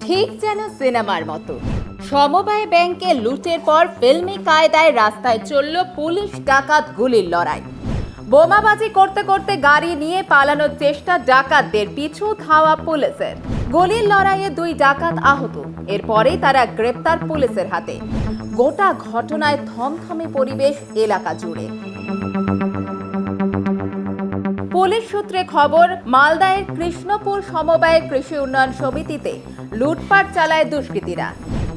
ঠিক যেন সিনেমার মতো। সমবায় ব্যাংকে লুটের পর ফিল্মি কায়দায় রাস্তায় চলল পুলিশ ডাকাত গুলির লড়াই। বোমাবাজি করতে করতে গাড়ি নিয়ে পালানোর চেষ্টা ডাকাতদের, পিছু ধাওয়া পুলিশের। গুলির লড়াইয়ে দুই ডাকাত আহত। এরপরেই তারা গ্রেপ্তার পুলিশের হাতে। গোটা ঘটনায় থমথমে পরিবেশ এলাকা জুড়ে। পুলিশ সূত্রে খবর মালদায়ের কৃষ্ণপুর সমবায় কৃষি উন্নয়ন সমিতিতে লুটপাট চালায় দুষ্কৃতীরা।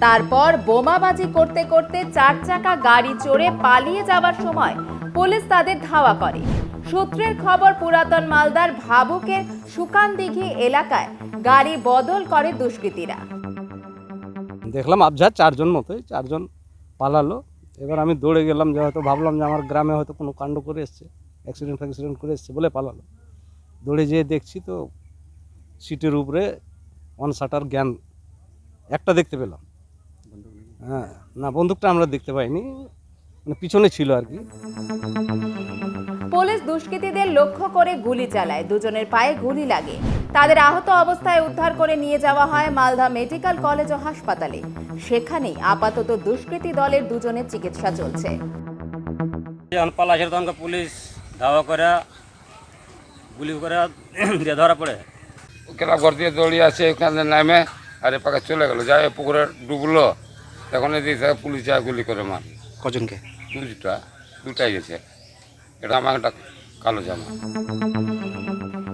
তারপর বোমাবাজি করতে করতে চার চাকা গাড়ি চড়ে পালিয়ে যাবার সময় পুলিশ তাদের ধাওয়া করে। সূত্রের খবর, পুরাতন মালদার ভাবুকের সুকানদিঘি এলাকায় গাড়ি বদল করে দুষ্কৃতীরা। দেখলাম আবঝা চারজন মতোই, চারজন পালালো। এবার আমি দৌড়ে গেলাম যে হয়তো ভাবলাম যে আমার গ্রামে হয়তো কোনো কাণ্ড করে এসছে। অ্যাক্সিডেন্ট ফ্যাক্সিডেন্ট করে এসছে বলে পালালো। দৌড়ে যেয়ে দেখছি তো সিটের উপরে অন শাটার জ্ঞান একটা দেখতে পেলাম। হ্যাঁ না বন্দুকটা আমরা দেখতে পাইনি মানে পিছনে ছিল আর কি। পুলিশ দুষ্কৃতীদের লক্ষ্য করে গুলি চালায় দুজনের পায়ে গুলি লাগে। তাদের আহত অবস্থায় উদ্ধার করে নিয়ে যাওয়া হয় মালদা মেডিকেল কলেজ ও হাসপাতালে। সেখানেই আপাতত দুষ্কৃতী দলের দুজনের চিকিৎসা চলছে। পুলিশ ধাওয়া করে গুলি করে দিয়ে ধরা পড়ে। কেলা ঘর দিয়ে দৌড়িয়ে আছে ওখানে নামে আর এ পাকে চলে গেলো। যাই পুকুরে ডুবলো। তখন এদিকে পুলিশ যায় গুলি করে মার। কজনকে? দুটা দুটাই গেছে। এটা আমার একটা কালো জামা।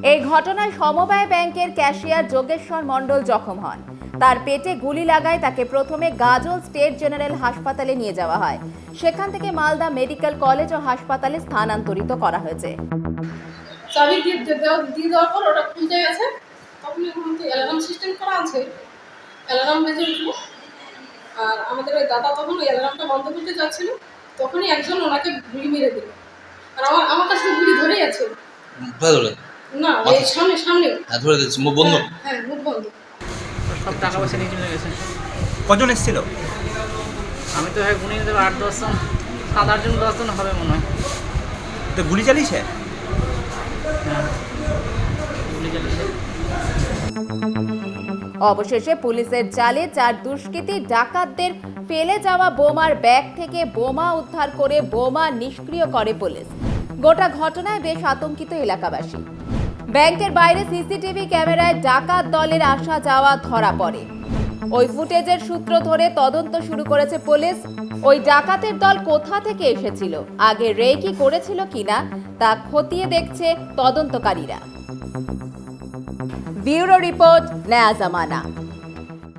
এই ঘটনায় সমবায় ব্যাংকের ক্যাশিয়ার যোগেশ্বর মণ্ডল জখম হন। তার পেটে গুলি লাগায় তাকে প্রথমে গাজল স্টেট জেনারেল হাসপাতালে নিয়ে যাওয়া হয়। সেখান থেকে মালদা মেডিকেল কলেজ ও হাসপাতালে স্থানান্তরিত করা হয়েছে। চাবি দিয়ে দিয়ে দেওয়ার পর ওটা খুলতে গেছে। তখন এখন তো অ্যালার্ম সিস্টেম করা আছে। অ্যালার্ম বেজে উঠল। আর আমাদের ওই দাদা তখন ওই অ্যালার্মটা বন্ধ করতে যাচ্ছিল। তখনই একজন ওনাকে গুলি মেরে দিল। আর আমার আমার কাছে গুলি ধরেই আছে। না সামনে সামনে হ্যাঁ ধরে দিচ্ছি মুখ বন্ধ? হ্যাঁ মুখ বন্ধ। সব টাকা পয়সা নিয়ে চলে গেছে। কজন এসেছিল? আমি তো ভাই গুনে দেবো আট দশজন সাত আটজন দশজন হবে মনে হয়। তো গুলি চালিয়েছে? গুলি চালিয়েছে। অবশেষে পুলিশের জালে চার দুষ্কৃতী ডাকাতদের ফেলে যাওয়া বোমার ব্যাগ থেকে বোমা উদ্ধার করে বোমা নিষ্ক্রিয় করে পুলিশ। গোটা ঘটনায় বেশ আতঙ্কিত এলাকাবাসী। ব্যাংকের বাইরে সিসিটিভি ক্যামেরায় ডাকাত দলের আসা যাওয়া ধরা পড়ে। ওই ফুটেজের সূত্র ধরে তদন্ত শুরু করেছে পুলিশ। ওই ডাকাতের দল কোথা থেকে এসেছিল? আগে রেকি করেছিল কিনা? তা খতিয়ে দেখছে তদন্তকারীরা। ব্যুরো রিপোর্ট নয়া জামানা।